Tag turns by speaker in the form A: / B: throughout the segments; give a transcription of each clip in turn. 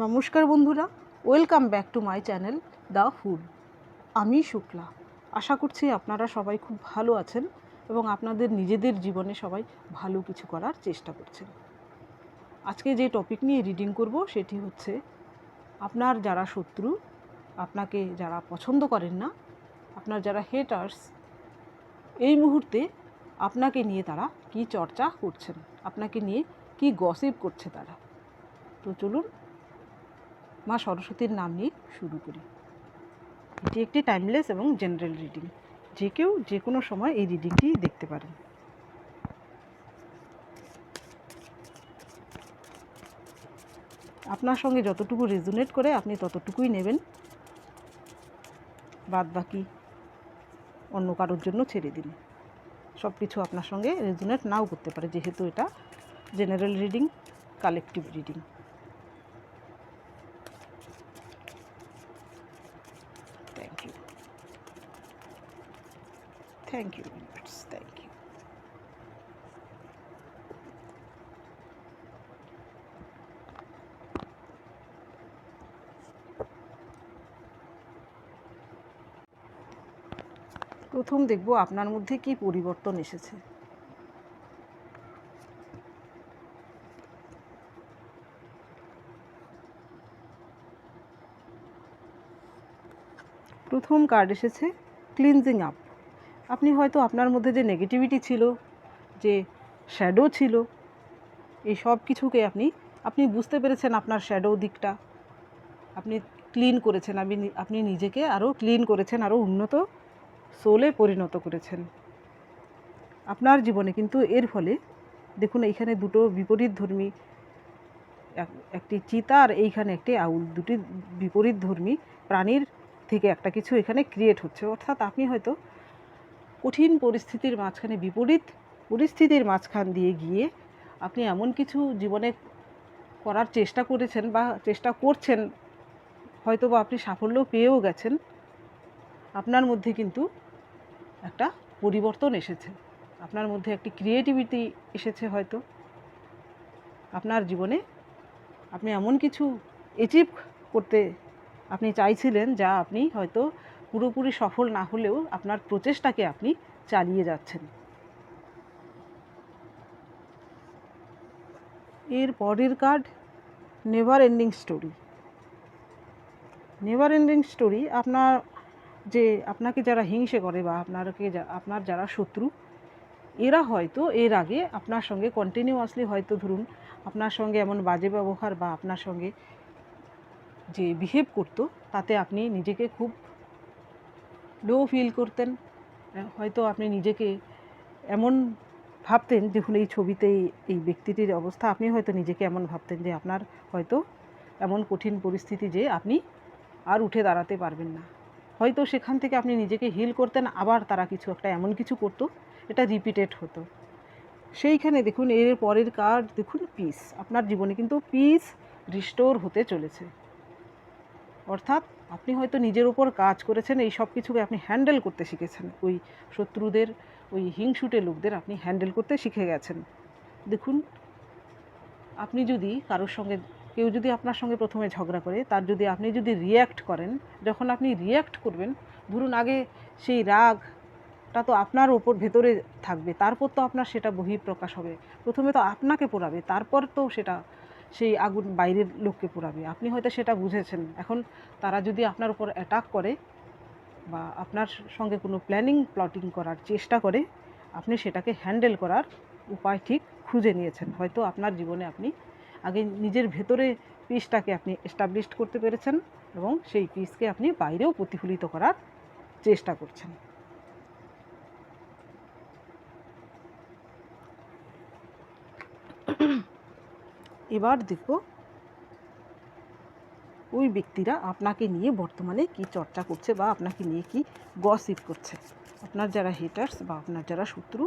A: নমস্কার বন্ধুরা, welcome back to my channel the food আমি শুক্লা। আশা করছি আপনারা সবাই খুব ভালো আছেন এবং আপনাদের নিজেদের জীবনে সবাই ভালো কিছু করার চেষ্টা করছেন। আজকে যে টপিক নিয়ে রিডিং করব সেটি হচ্ছে, আপনার যারা শত্রু, আপনাকে যারা পছন্দ করেন না, আপনার যারা হেটার্স এই মুহূর্তে আপনাকে নিয়ে তারা কি চর্চা করছেন? আপনাকে নিয়ে কি গসিপ করছে তারা? তো চলুন মা সরস্বতীর নাম নিয়ে শুরু করি। এটি একটি টাইমলেস এবং জেনারেল রিডিং যে কেউ যে কোনো সময় এই রিডিংটি দেখতে পারেন। আপনার সঙ্গে যতটুকু রেজুনেট করে আপনি ততটুকুই নেবেন। বাদ বাকি অন্য কারোর জন্য ছেড়ে দিন। সব কিছু আপনার সঙ্গে রেজুনেট নাও করতে পারে, যেহেতু এটা general reading collective reading thank you thank you thank you প্রথম দেখব আপনার মধ্যে কি পরিবর্তন এসেছে। প্রথম কার্ড এসেছে ক্লিনজিং আপ আপনি হয়তো আপনার মধ্যে যে নেগেটিভিটি ছিল, যে শ্যাডো ছিল, এই সব কিছুকে আপনি আপনি বুঝতে পেরেছেন আপনার শ্যাডো দিকটা। আপনি ক্লিন করেছেন, আপনি আপনি নিজেকে আরও ক্লিন করেছেন আরও উন্নত সোলে পরিণত করেছেন। আপনার জীবনে কিন্তু এর ফলে, দেখুন এইখানে দুটো বিপরীত ধর্মী একটি চিতা আর এইখানে একটি আউল। দুটি বিপরীত ধর্মী প্রাণীর থেকে একটা কিছু এখানে ক্রিয়েট হচ্ছে। অর্থাৎ আপনি হয়তো কঠিন পরিস্থিতির মাঝখানে বিপরীত পরিস্থিতির মাঝখান দিয়ে গিয়ে আপনি এমন কিছু জীবনে করার চেষ্টা করেছেন বা চেষ্টা করছেন হয়তো বা আপনি সাফল্য পেয়েও গেছেন, আপনার মধ্যে কিন্তু একটা পরিবর্তন এসেছে। আপনার মধ্যে একটি ক্রিয়েটিভিটি এসেছে হয়তো। আপনার জীবনে আপনি এমন কিছু অ্যাচিভ করতে আপনি চাইছিলেন যা আপনি হয়তো পুরোপুরি সফল না হলেও আপনার প্রচেষ্টাকে আপনি চালিয়ে যাচ্ছেন। এর পরের card never ending story never ending story আপনার যে, আপনাকে যারা হিংসে করে বা আপনারকে আপনার যারা শত্রু, এরা হয়তো এর আগে আপনার সঙ্গে কন্টিনিউয়াসলি হয়তো ধরুন আপনার সঙ্গে এমন বাজে ব্যবহার বা আপনার সঙ্গে যে বিহেভ করতো, তাতে আপনি নিজেকে খুব লো ফিল করতেন। হয়তো আপনি নিজেকে এমন ভাবতেন, দেখুন এই ছবিতে এই ব্যক্তিটির অবস্থা, আপনি হয়তো নিজেকে এমন ভাবতেন যে আপনার হয়তো এমন কঠিন পরিস্থিতি যে আপনি আর উঠে দাঁড়াতে পারবেন না। হয়তো সেখান থেকে আপনি নিজেকে হিল করতেন, আবার তারা কিছু একটা এমন কিছু করতো, এটা রিপিটেড হতো। সেইখানে দেখুন, এর পরের কার্ড দেখুন পিস আপনার জীবনে কিন্তু পিস রিস্টোর হতে চলেছে। অর্থাৎ আপনি হয়তো নিজের উপর কাজ করেছেন, এই সব কিছুকে আপনি হ্যান্ডেল করতে শিখেছেন। ওই শত্রুদের, ওই হিংসুটে লোকদের আপনি হ্যান্ডেল করতে শিখে গেছেন। দেখুন, আপনি যদি কারোর সঙ্গে, কেউ যদি আপনার সঙ্গে প্রথমে ঝগড়া করে, তার যদি আপনি যদি রিয়্যাক্ট করেন, যখন আপনি রিয়্যাক্ট করবেন, ধরুন আগে সেই রাগটা তো আপনার ওপর ভেতরে থাকবে, তারপর তো আপনার সেটা বহিঃপ্রকাশ হবে। প্রথমে তো আপনাকে পোড়াবে, তারপর তো সেটা সেই আগুন বাইরের লোককে পোড়াবে। আপনি হয়তো সেটা বুঝেছেন। এখন তারা যদি আপনার উপর অ্যাটাক করে বা আপনার সঙ্গে কোনো প্ল্যানিং প্লটিং করার চেষ্টা করে, আপনি সেটাকে হ্যান্ডেল করার উপায় ঠিক খুঁজে নিয়েছেন। হয়তো আপনার জীবনে আপনি আগে নিজের ভেতরে পিসটাকে আপনি এস্টাবলিশড করতে পেরেছেন এবং সেই পিসকে আপনি বাইরেও প্রতিফলিত করার চেষ্টা করছেন। এবার দেখব ওই ব্যক্তিরা আপনাকে নিয়ে বর্তমানে কি চর্চা করছে বা আপনাকে নিয়ে কি গসিপ করছে। আপনার যারা হেটার্স বা আপনার যারা শত্রু,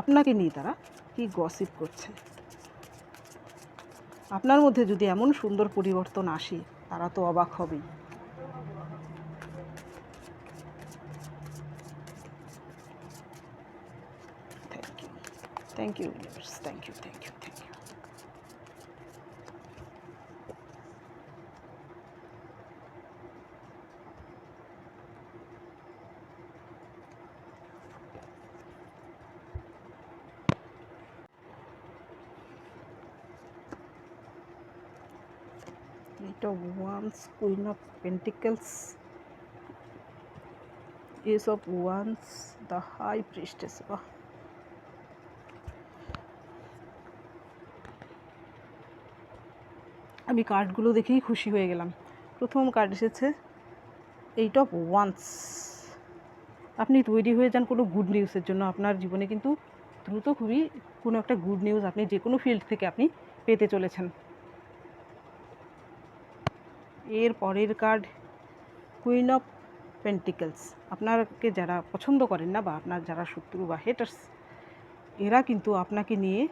A: আপনাকে নিয়ে তারা কি গসিপ করছে। আপনার মধ্যে যদি এমন সুন্দর পরিবর্তন আসে, তারা তো অবাক হবেই। Thank you thank you thank you thank you of wands queen of pentacles. Ace of wands, the high priestess, বাহ। আমি কার্ডগুলো দেখেই খুশি হয়ে গেলাম। প্রথম কার্ড এসেছে এইট অফ ওয়ান্স আপনি তৈরি হয়ে যান কোনো গুড নিউজের জন্য। আপনার জীবনে কিন্তু দ্রুত খুবই কোনো একটা গুড নিউজ আপনি যে কোনো ফিল্ড থেকে আপনি পেতে চলেছেন। এর পরের কার্ড কুইন অফ পেন্টিকেলস আপনাকে যারা পছন্দ করেন না বা আপনার যারা শত্রু বা হেটার্স এরা কিন্তু আপনাকে নিয়ে,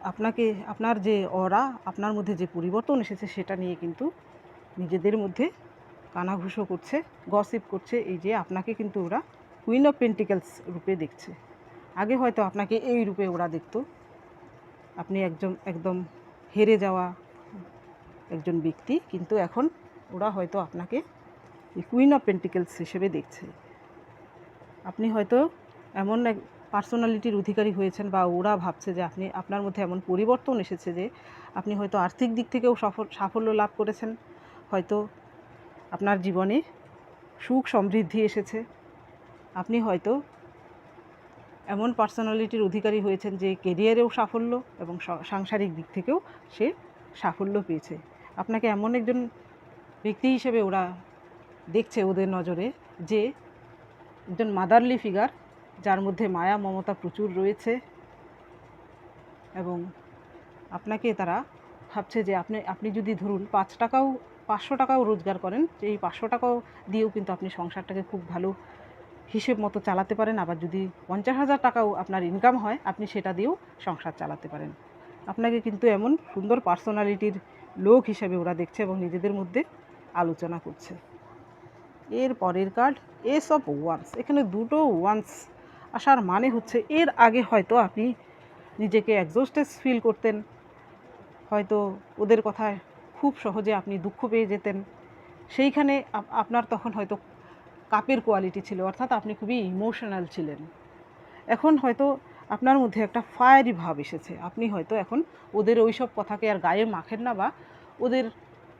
A: আপনাকে, আপনার যে অরা আপনার মধ্যে যে পরিবর্তন এসেছে সেটা নিয়ে কিন্তু নিজেদের মধ্যে কানাঘুষো করছে গসিপ করছে। এই যে আপনাকে কিন্তু ওরা কুইন অফ পেন্টিকেলস রূপে দেখছে। আগে হয়তো আপনাকে এই রূপে ওরা দেখত। আপনি একজন, একদম হেরে যাওয়া একজন ব্যক্তি, কিন্তু এখন ওরা হয়তো আপনাকে কুইন অফ পেন্টিকেলস হিসেবে দেখছে। আপনি হয়তো এমন এক পার্সোনালিটির অধিকারী হয়েছেন বা ওরা ভাবছে যে আপনি, আপনার মধ্যে এমন পরিবর্তন এসেছে যে আপনি হয়তো আর্থিক দিক থেকেও সফল সাফল্য লাভ করেছেন। হয়তো আপনার জীবনে সুখ সমৃদ্ধি এসেছে। আপনি হয়তো এমন পার্সোনালিটির অধিকারী হয়েছেন যে কেরিয়ারেও সাফল্য এবং সাংসারিক দিক থেকেও সে সাফল্য পেয়েছে। আপনাকে এমন একজন ব্যক্তি হিসেবে ওরা দেখছে ওদের নজরে যে একজন মাদারলি ফিগার যার মধ্যে মায়া, মমতা প্রচুর রয়েছে এবং আপনাকে তারা ভাবছে যে আপনি আপনি যদি ধরুন পাঁচ টাকাও, পাঁচশো টাকাও রোজগার করেন এই পাঁচশো টাকাও দিয়েও কিন্তু আপনি সংসারটাকে খুব ভালো হিসেব মতো চালাতে পারেন। আবার যদি পঞ্চাশ হাজার টাকাও আপনার ইনকাম হয়, আপনি সেটা দিয়েও সংসার চালাতে পারেন। আপনাকে কিন্তু এমন সুন্দর পার্সোনালিটির লোক হিসেবে ওরা দেখছে এবং নিজেদের মধ্যে আলোচনা করছে। এর পরের কার্ড এস অফ ওয়ান্স এখানে দুটো ওয়ান্স আসার মানে হচ্ছে এর আগে হয়তো আপনি নিজেকে একজস্টেস ফিল করতেন, হয়তো ওদের কথায় খুব সহজে আপনি দুঃখ পেয়ে যেতেন। সেইখানে আপনার তখন হয়তো কাপের কোয়ালিটি ছিল, অর্থাৎ আপনি খুবই ইমোশনাল ছিলেন। এখন হয়তো আপনার মধ্যে একটা ফায়ারি ভাব এসেছে। আপনি হয়তো এখন ওদের ওই সব কথাকে আর গায়ে মাখেন না বা ওদের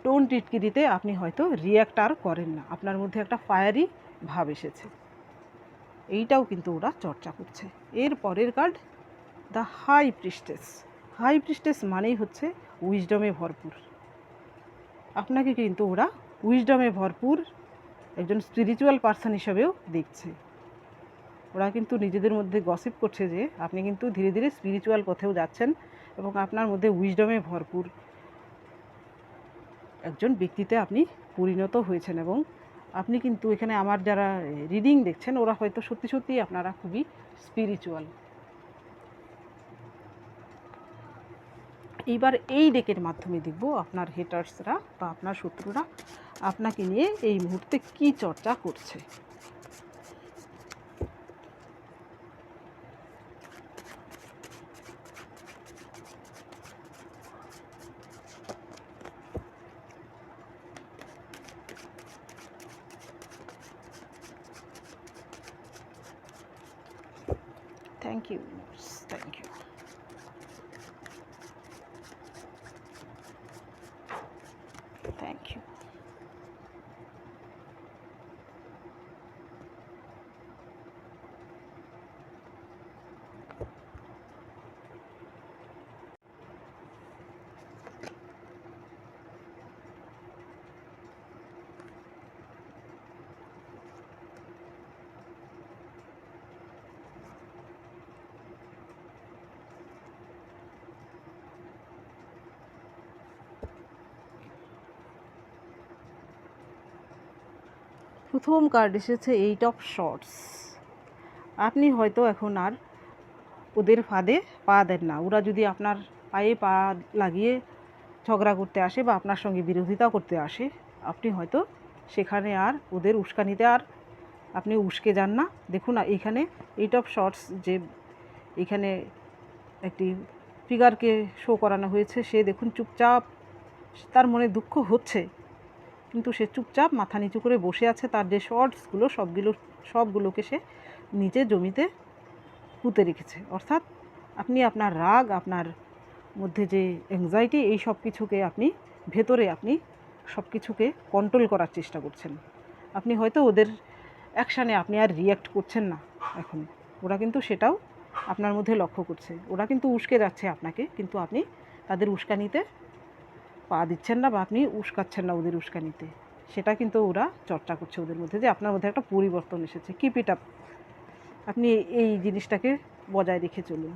A: টোন টিটকিরিতে আপনি হয়তো রিয়্যাক্ট আর করেন না। আপনার মধ্যে একটা ফায়ারি ভাব এসেছে। এইটাও কিন্তু ওরা চর্চা করছে। এর পরের card the high priestess high priestess মানেই হচ্ছে উইজডমে ভরপুর। আপনাকে কিন্তু ওরা উইজডমে ভরপুর একজন স্পিরিচুয়াল পার্সন হিসাবেও দেখছে। ওরা কিন্তু নিজেদের মধ্যে গসিপ করছে যে আপনি কিন্তু ধীরে ধীরে স্পিরিচুয়াল পথেও যাচ্ছেন এবং আপনার মধ্যে উইজডমে ভরপুর। একজন ব্যক্তিতে আপনি পরিণত হয়েছেন এবং আপনি কিন্তু এখানে আমার যারা রিডিং দেখছেন, ওরা হয়তো সত্যি সত্যি আপনারা খুবই স্পিরিচুয়াল এইবার এই ডেকের মাধ্যমে দেখব আপনার হেটার্সরা বা আপনার শত্রুরা আপনাকে নিয়ে এই মুহূর্তে কি চর্চা করছে thank you thank you thank you প্রথম কার্ড এসেছে এইট অফ শর্টস আপনি হয়তো এখন আর ওদের ফাঁদে পা দেন না। ওরা যদি আপনার পায়ে পা লাগিয়ে ঝগড়া করতে আসে বা আপনার সঙ্গে বিরোধিতা করতে আসে, আপনি হয়তো সেখানে আর ওদের উস্কানিতে আর আপনি উস্কে যান না। দেখুন এইখানে এইট অফ শর্টস যে এখানে একটি ফিগারকে শো করানো হয়েছে, সে দেখুন চুপচাপ, তার মনে দুঃখ হচ্ছে। কিন্তু সে চুপচাপ মাথা নিচু করে বসে আছে, তার যে শর্টসগুলো, সবগুলো, সবগুলোকে সে নিচে জমিতে পুঁতে রেখেছে। অর্থাৎ আপনি আপনার রাগ, আপনার মধ্যে যে অ্যাংজাইটি এই সব কিছুকে আপনি ভেতরে আপনি সব কিছুকে কন্ট্রোল করার চেষ্টা করছেন। আপনি হয়তো ওদের অ্যাকশানে আপনি আর রিয়্যাক্ট করছেন না এখন। ওরা কিন্তু সেটাও আপনার মধ্যে লক্ষ্য করছে। ওরা কিন্তু উস্কে যাচ্ছে আপনাকে, কিন্তু আপনি তাদের উস্কানিতে পা দিচ্ছেন না বা আপনি উস্কাচ্ছেন না ওদের উস্কানিতে। সেটা কিন্তু ওরা চর্চা করছে ওদের মধ্যে যে আপনার মধ্যে একটা পরিবর্তন এসেছে। কিপ ইট আপ আপনি এই জিনিসটাকে বজায় রেখে চলুন।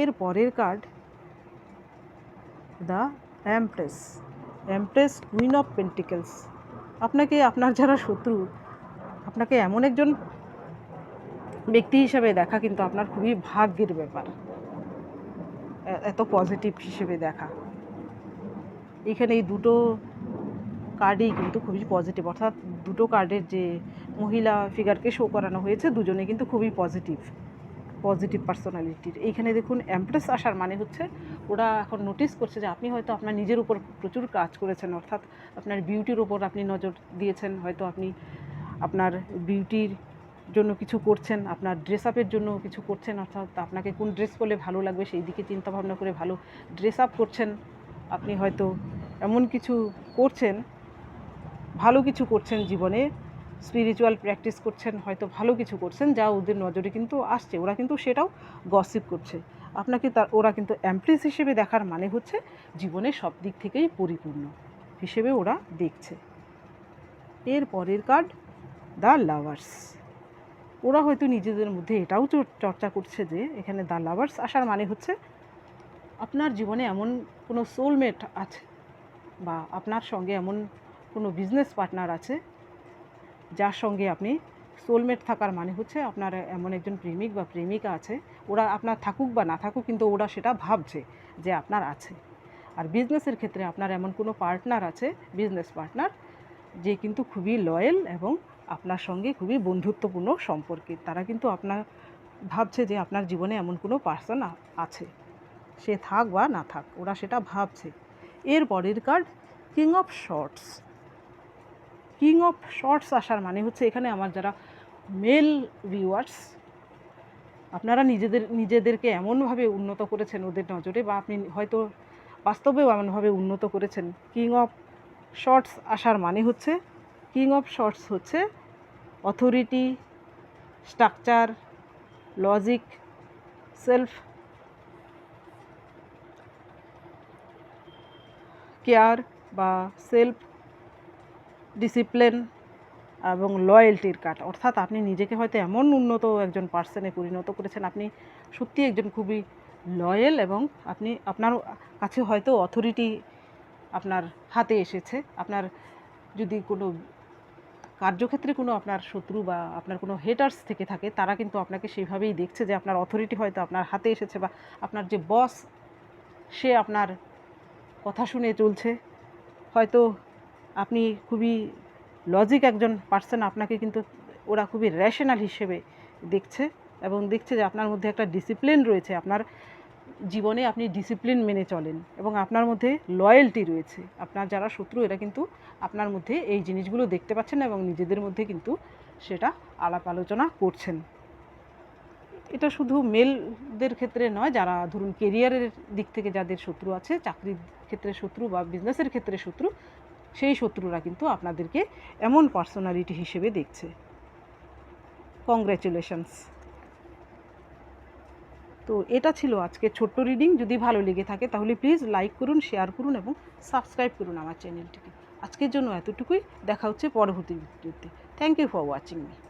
A: এর পরের card the empress empress queen of pentacles আপনাকে, আপনার যারা শত্রু, আপনাকে এমন একজন ব্যক্তি হিসেবে দেখা কিন্তু আপনার খুবই ভাগ্যের ব্যাপার। এত পজিটিভ হিসেবে দেখা। এখানে এই দুটো কার্ডই কিন্তু খুবই পজিটিভ অর্থাৎ দুটো কার্ডের যে মহিলা ফিগারকে শো করানো হয়েছে, দুজনে কিন্তু খুবই পজিটিভ পজিটিভ পার্সোনালিটির এইখানে দেখুন অ্যাম্প্রেস আসার মানে হচ্ছে ওরা এখন নোটিস করছে যে আপনি হয়তো আপনার নিজের উপর প্রচুর কাজ করেছেন, অর্থাৎ আপনার বিউটির উপর আপনি নজর দিয়েছেন, হয়তো আপনি আপনার বিউটির জন্য কিছু করছেন, আপনার ড্রেস আপের জন্য কিছু করছেন, অর্থাৎ আপনাকে কোন ড্রেস পরলে ভালো লাগবে সেই দিকে চিন্তাভাবনা করে ভালো ড্রেস আপ করছেন, আপনি হয়তো এমন কিছু করছেন, ভালো কিছু করছেন জীবনে স্পিরিচুয়াল প্র্যাকটিস করছেন, হয়তো ভালো কিছু করছেন, যা ওদের নজরে কিন্তু আসছে, ওরা কিন্তু সেটাও গসিপ করছে। আপনাকে তার, ওরা কিন্তু অ্যাম্প্রেস হিসেবে দেখার মানে হচ্ছে জীবনে সব দিক থেকেই পরিপূর্ণ হিসেবে ওরা দেখছে। এর পরের কার্ড দ্য লাভার্স ওরা হয়তো নিজেদের মধ্যে এটাও চর- চর্চা করছে যে এখানে দ্য লাভার্স আসার মানে হচ্ছে আপনার জীবনে এমন কোনো সোলমেট আছে বা আপনার সঙ্গে এমন কোনো বিজনেস পার্টনার আছে, যার সঙ্গে আপনি সোলমেট থাকার মানে হচ্ছে আপনার এমন একজন প্রেমিক বা প্রেমিকা আছে, ওরা আপনার থাকুক বা না থাকুক কিন্তু ওরা সেটা ভাবছে যে আপনার আছে। আর বিজনেসের ক্ষেত্রে আপনার এমন কোনো পার্টনার আছে বিজনেস পার্টনার যে কিন্তু খুবই লয়াল এবং আপনার সঙ্গে খুবই বন্ধুত্বপূর্ণ সম্পর্কের তারা কিন্তু আপনার, ভাবছে যে আপনার জীবনে এমন কোনো পার্সন আছে। সে থাক বা না থাক, ওরা সেটা ভাবছে। এর পরের card king of swords king of swords আসার মানে হচ্ছে এখানে আমার যারা মেল ভিউয়ার্স আপনারা নিজেদের, নিজেদেরকে এমনভাবে উন্নত করেছেন ওদের নজরে বা আপনি হয়তো বাস্তবেও এমনভাবে উন্নত করেছেন। কিং অফ শর্টস আসার মানে হচ্ছে কিং অফ শর্টস হচ্ছে authority structure logic self care বা সেলফ ডিসিপ্লিন এবং লয়্যালটির কাট অর্থাৎ আপনি নিজেকে হয়তো এমন উন্নত একজন পার্সনে পরিণত করেছেন, আপনি সত্যি একজন খুবই লয়াল এবং আপনি, আপনার কাছে হয়তো অথরিটি আপনার হাতে এসেছে। আপনার যদি কোনো কার্যক্ষেত্রে কোনো আপনার শত্রু বা আপনার কোনো হেটার্স থেকে থাকে, তারা কিন্তু আপনাকে সেইভাবেই দেখছে যে আপনার অথরিটি হয়তো আপনার হাতে এসেছে বা আপনার যে বস সে আপনার কথা শুনে চলছে। হয়তো আপনি খুবই লজিক একজন পার্সন আপনাকে কিন্তু ওরা খুবই রেশনাল হিসেবে দেখছে এবং দেখছে যে আপনার মধ্যে একটা ডিসিপ্লিন রয়েছে। আপনার জীবনে আপনি ডিসিপ্লিন মেনে চলেন এবং আপনার মধ্যে লয়্যালটি রয়েছে। আপনার যারা শত্রু, এরা কিন্তু আপনার মধ্যে এই জিনিসগুলো দেখতে পাচ্ছেন এবং নিজেদের মধ্যে কিন্তু সেটা আলাপ আলোচনা করছেন। এটা শুধু মেলদের ক্ষেত্রে নয়, যারা ধরুন কেরিয়ারের দিক থেকে যাদের শত্রু আছে, চাকরির ক্ষেত্রে শত্রু বা বিজনেসের ক্ষেত্রে শত্রু, সেই শত্রুরা কিন্তু আপনাদেরকে এমন পার্সোনালিটি হিসেবে দেখছে। কংগ্র্যাচুলেশনস তো এটা ছিল আজকে ছোট্ট রিডিং যদি ভালো লেগে থাকে, তাহলে প্লিজ লাইক করুন শেয়ার করুন এবং সাবস্ক্রাইব করুন আমার চ্যানেলটিকে আজকের জন্য এতটুকুই। দেখা হচ্ছে পরবর্তী ভিডিওতে thank you for watching me